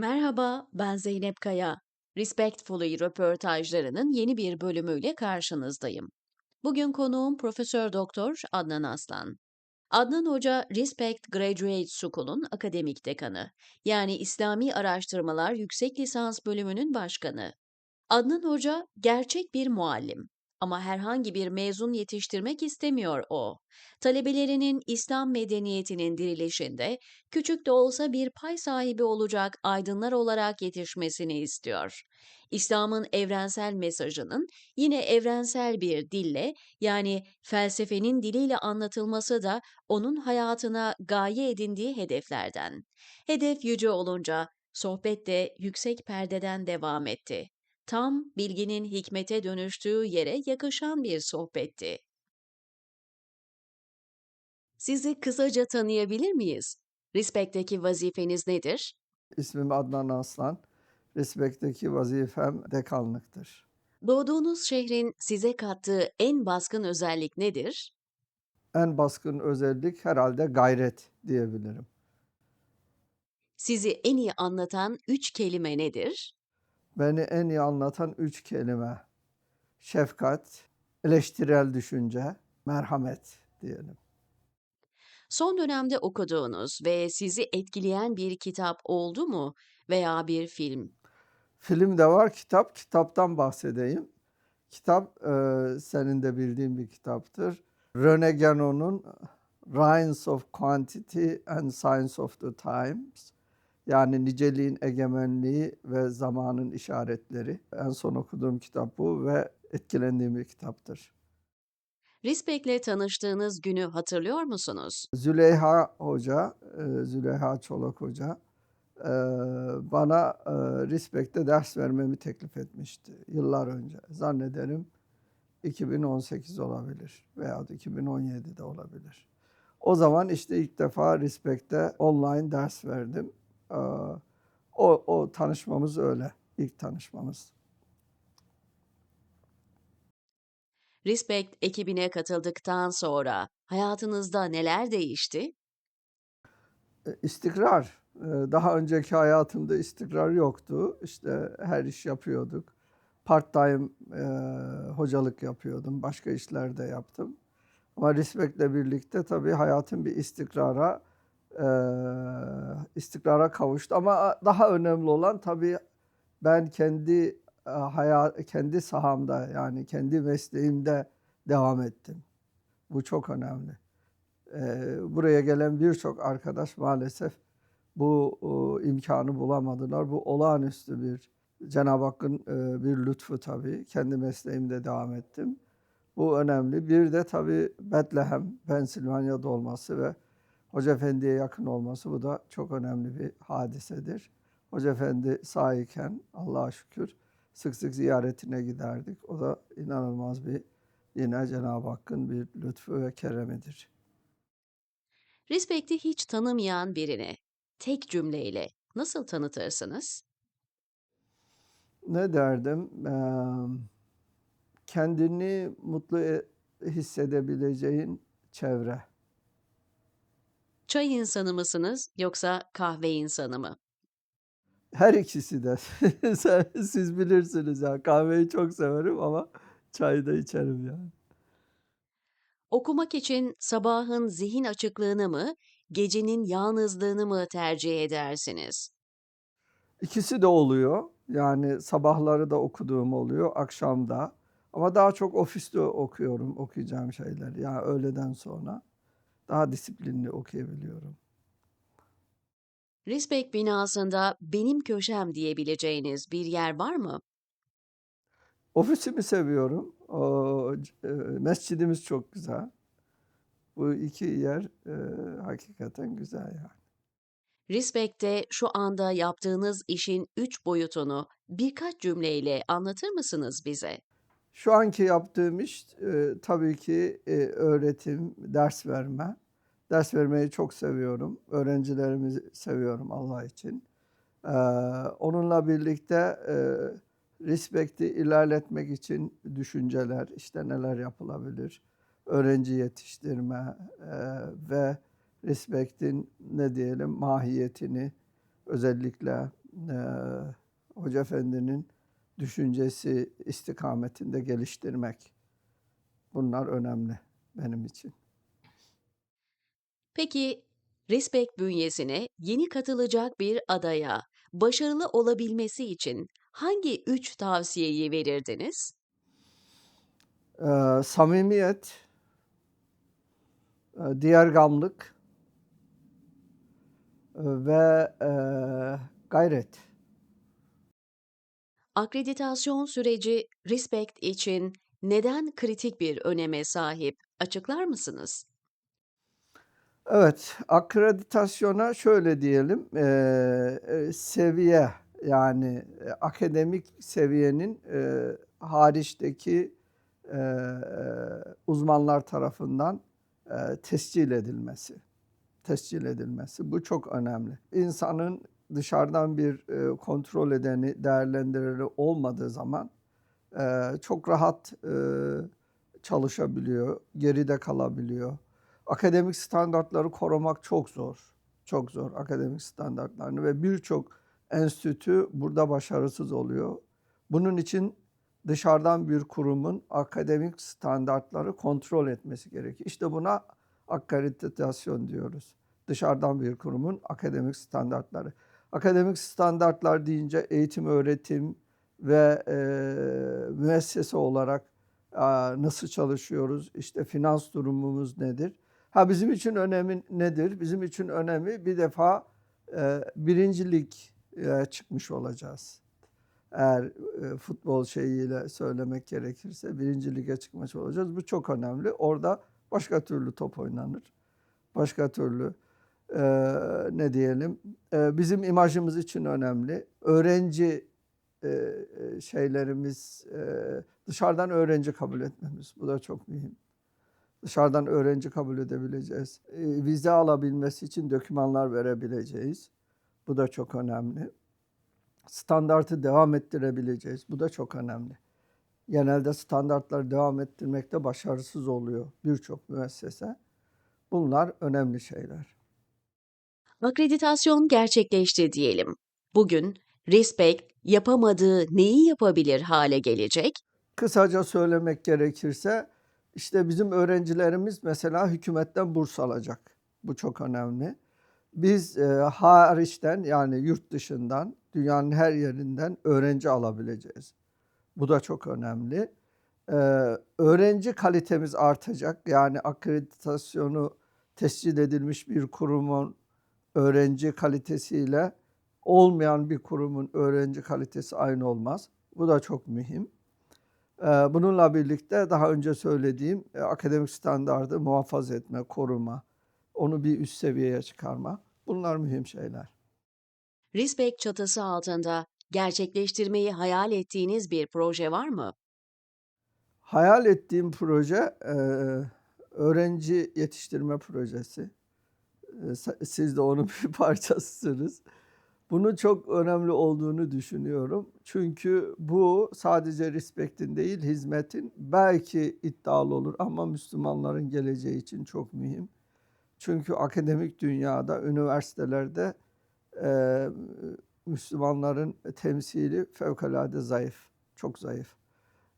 Merhaba, ben Zeynep Kaya. Respectfully röportajlarının yeni bir bölümüyle karşınızdayım. Bugün konuğum Profesör Doktor Adnan Aslan. Adnan Hoca Respect Graduate School'un akademik dekanı, yani İslami Araştırmalar Yüksek Lisans Bölümünün başkanı. Adnan Hoca gerçek bir muallim ama herhangi bir mezun yetiştirmek istemiyor o. Talebelerinin İslam medeniyetinin dirilişinde küçük de olsa bir pay sahibi olacak aydınlar olarak yetişmesini istiyor. İslam'ın evrensel mesajının yine evrensel bir dille yani felsefenin diliyle anlatılması da onun hayatına gaye edindiği hedeflerden. Hedef yüce olunca sohbet de yüksek perdeden devam etti tam bilginin hikmete dönüştüğü yere yakışan bir sohbetti. Sizi kısaca tanıyabilir miyiz? Respect'teki vazifeniz nedir? İsmim Adnan Aslan. Respect'teki vazifem dekanlıktır. Doğduğunuz şehrin size kattığı en baskın özellik nedir? En baskın özellik herhalde gayret diyebilirim. Sizi en iyi anlatan üç kelime nedir? Beni en iyi anlatan üç kelime. Şefkat, eleştirel düşünce, merhamet diyelim. Son dönemde okuduğunuz ve sizi etkileyen bir kitap oldu mu veya bir film? Film de var, kitap. Kitaptan bahsedeyim. Kitap e, senin de bildiğin bir kitaptır. Rene Guénon'un Reigns of Quantity and Science of the Times. Yani niceliğin egemenliği ve zamanın işaretleri. En son okuduğum kitap bu ve etkilendiğim bir kitaptır. Respect'le tanıştığınız günü hatırlıyor musunuz? Züleyha Hoca, e, Züleyha Çolak Hoca e, bana e, Respect'te ders vermemi teklif etmişti yıllar önce. Zannederim 2018 olabilir veya 2017'de olabilir. O zaman işte ilk defa Respect'te online ders verdim. Ee, O, o tanışmamız öyle, ilk tanışmamız. Respect ekibine katıldıktan sonra hayatınızda neler değişti? E, İstikrar. E, Daha önceki hayatımda istikrar yoktu. İşte her iş yapıyorduk. Part time e, hocalık yapıyordum. Başka işler de yaptım. Ama Respect'le birlikte tabii hayatım bir istikrara e, istikrara kavuştu. Ama daha önemli olan tabii ben kendi e, hayat kendi sahamda yani kendi mesleğimde devam ettim. Bu çok önemli. Ee, buraya gelen birçok arkadaş maalesef bu o, imkanı bulamadılar. Bu olağanüstü bir Cenab-ı Hakk'ın e, bir lütfu tabii. Kendi mesleğimde devam ettim. Bu önemli. Bir de tabii Bethlehem, Pensilvanya'da olması ve Hoca Efendi'ye yakın olması bu da çok önemli bir hadisedir. Hoca Efendi sağ iken Allah'a şükür sık sık ziyaretine giderdik. O da inanılmaz bir yine Cenab-ı Hakk'ın bir lütfu ve keremidir. Respect'i hiç tanımayan birine tek cümleyle nasıl tanıtırsınız? Ne derdim? Kendini mutlu e- hissedebileceğin çevre. Çay insanı mısınız yoksa kahve insanı mı? Her ikisi de. Siz bilirsiniz ya. Kahveyi çok severim ama çayı da içerim yani. Okumak için sabahın zihin açıklığını mı, gecenin yalnızlığını mı tercih edersiniz? İkisi de oluyor. Yani sabahları da okuduğum oluyor, akşamda. Ama daha çok ofiste okuyorum okuyacağım şeyleri. Yani öğleden sonra daha disiplinli okuyabiliyorum. Respect binasında benim köşem diyebileceğiniz bir yer var mı? Ofisimi seviyorum. O, e, mescidimiz çok güzel. Bu iki yer e, hakikaten güzel yani. Respect'te şu anda yaptığınız işin üç boyutunu birkaç cümleyle anlatır mısınız bize? Şu anki yaptığım iş e, tabii ki e, öğretim, ders verme. Ders vermeyi çok seviyorum. Öğrencilerimi seviyorum Allah için. E, onunla birlikte e, Respect'i ilerletmek için düşünceler, işte neler yapılabilir, öğrenci yetiştirme e, ve Respect'in ne diyelim mahiyetini özellikle e, Hoca Efendi'nin düşüncesi istikametinde geliştirmek. Bunlar önemli benim için. Peki, Respect bünyesine yeni katılacak bir adaya başarılı olabilmesi için hangi 3 tavsiyeyi verirdiniz? Eee, samimiyet, eee, diğergamlık eee, ve eee, gayret. Akreditasyon süreci Respect için neden kritik bir öneme sahip? Açıklar mısınız? Evet, akreditasyona şöyle diyelim, eee, seviye yani e, akademik seviyenin eee, hariçteki eee, uzmanlar tarafından eee, tescil edilmesi. Tescil edilmesi. Bu çok önemli. İnsanın dışarıdan bir eee, kontrol edeni, değerlendireni olmadığı zaman eee, çok rahat eee, çalışabiliyor, geride kalabiliyor. Akademik standartları korumak çok zor. Çok zor akademik standartlarını ve birçok enstitü burada başarısız oluyor. Bunun için dışarıdan bir kurumun akademik standartları kontrol etmesi gerekiyor. İşte buna akreditasyon diyoruz. Dışarıdan bir kurumun akademik standartları. Akademik standartlar deyince eğitim, öğretim ve e, müessese olarak e, nasıl çalışıyoruz, işte finans durumumuz nedir? Ha bizim için önemi nedir? Bizim için önemi bir defa e, birincilik e, çıkmış olacağız. Eğer e, futbol şeyiyle söylemek gerekirse birinci lige çıkmış olacağız. Bu çok önemli. Orada başka türlü top oynanır. Başka türlü e, ne diyelim e, bizim imajımız için önemli. Öğrenci e, e, şeylerimiz e, dışarıdan öğrenci kabul etmemiz. Bu da çok mühim dışarıdan öğrenci kabul edebileceğiz. E, vize alabilmesi için dokümanlar verebileceğiz. Bu da çok önemli. Standartı devam ettirebileceğiz. Bu da çok önemli. Genelde standartları devam ettirmekte başarısız oluyor birçok müessese. Bunlar önemli şeyler. Akreditasyon gerçekleşti diyelim. Bugün Respect yapamadığı neyi yapabilir hale gelecek? Kısaca söylemek gerekirse işte bizim öğrencilerimiz mesela hükümetten burs alacak. Bu çok önemli. Biz e, hariçten yani yurt dışından, dünyanın her yerinden öğrenci alabileceğiz. Bu da çok önemli. Ee, öğrenci kalitemiz artacak. Yani akreditasyonu tescil edilmiş bir kurumun öğrenci kalitesiyle olmayan bir kurumun öğrenci kalitesi aynı olmaz. Bu da çok mühim. Ee, bununla birlikte daha önce söylediğim e, akademik standardı muhafaza etme, koruma, onu bir üst seviyeye çıkarma. Bunlar mühim şeyler. Respect çatısı altında gerçekleştirmeyi hayal ettiğiniz bir proje var mı? Hayal ettiğim proje e, öğrenci yetiştirme projesi. E, siz de onun bir parçasısınız. Bunun çok önemli olduğunu düşünüyorum. Çünkü bu sadece Respect'in değil, hizmetin belki iddialı olur ama Müslümanların geleceği için çok mühim. Çünkü akademik dünyada, üniversitelerde e, Müslümanların temsili fevkalade zayıf, çok zayıf.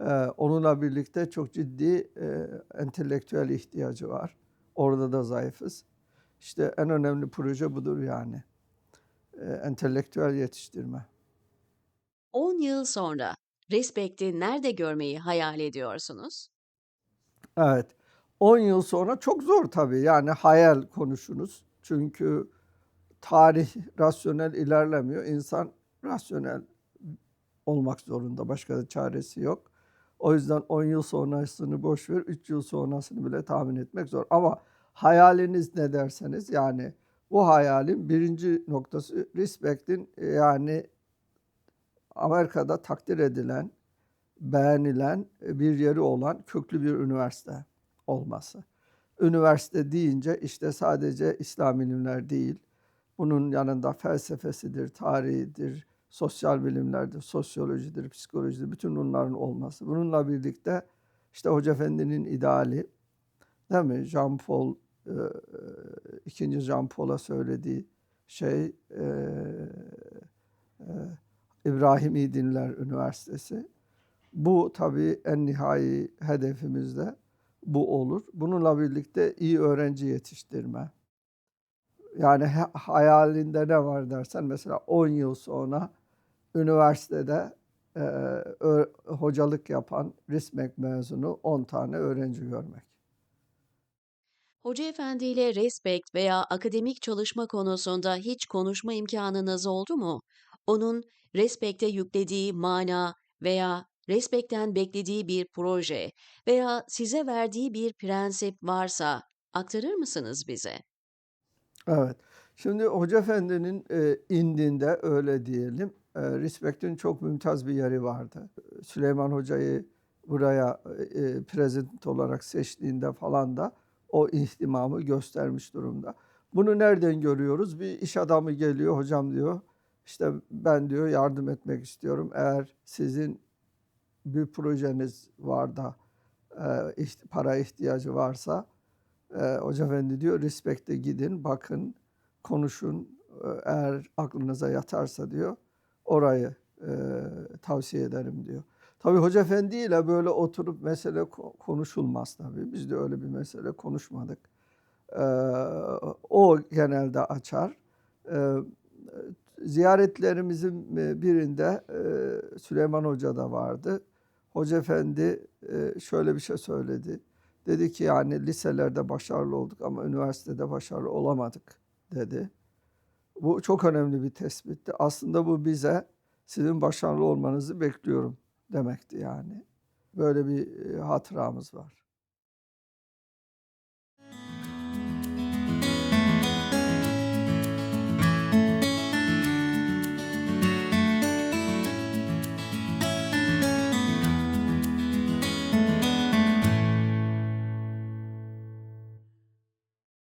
E, onunla birlikte çok ciddi e, entelektüel ihtiyacı var. Orada da zayıfız. İşte en önemli proje budur yani e, entelektüel yetiştirme. 10 yıl sonra Respect'i nerede görmeyi hayal ediyorsunuz? Evet. 10 yıl sonra çok zor tabii. Yani hayal konuşunuz. Çünkü tarih rasyonel ilerlemiyor. İnsan rasyonel olmak zorunda. Başka da çaresi yok. O yüzden 10 yıl sonrasını boş ver, 3 yıl sonrasını bile tahmin etmek zor. Ama hayaliniz ne derseniz yani bu hayalin birinci noktası Respect'in yani Amerika'da takdir edilen, beğenilen bir yeri olan köklü bir üniversite olması. Üniversite deyince işte sadece İslam ilimler değil, bunun yanında felsefesidir, tarihidir, sosyal bilimlerdir, sosyolojidir, psikolojidir, bütün bunların olması. Bununla birlikte işte Hoca Efendi'nin ideali, değil mi? Jean Paul e, ikinci Jean Paul'a söylediği şey e, İbrahimi Dinler Üniversitesi. Bu tabii en nihai hedefimiz de bu olur. Bununla birlikte iyi öğrenci yetiştirme. Yani ha- hayalinde ne var dersen mesela 10 yıl sonra üniversitede e, hocalık yapan RİSMEK mezunu 10 tane öğrenci görmek. Hoca Efendi ile respekt veya akademik çalışma konusunda hiç konuşma imkanınız oldu mu? Onun respekte yüklediği mana veya respekten beklediği bir proje veya size verdiği bir prensip varsa aktarır mısınız bize? Evet. Şimdi Hoca Efendi'nin e, indinde öyle diyelim. E, Respect'in çok mümtaz bir yeri vardı. Süleyman Hoca'yı buraya e, prezident olarak seçtiğinde falan da o ihtimamı göstermiş durumda. Bunu nereden görüyoruz? Bir iş adamı geliyor, hocam diyor, işte ben diyor yardım etmek istiyorum. Eğer sizin bir projeniz var da e, para ihtiyacı varsa e, Hoca Efendi diyor Respect'e gidin, bakın, konuşun. E, Eğer aklınıza yatarsa diyor orayı e, tavsiye ederim diyor. Tabii Hoca Efendi ile böyle oturup mesele ko- konuşulmaz tabii. Biz de öyle bir mesele konuşmadık. E, o genelde açar. E, ziyaretlerimizin e, birinde e, Süleyman Hoca da vardı. Hoca Efendi e, şöyle bir şey söyledi. Dedi ki yani liselerde başarılı olduk ama üniversitede başarılı olamadık dedi. Bu çok önemli bir tespitti. Aslında bu bize sizin başarılı olmanızı bekliyorum demekti yani. Böyle bir e, hatıramız var.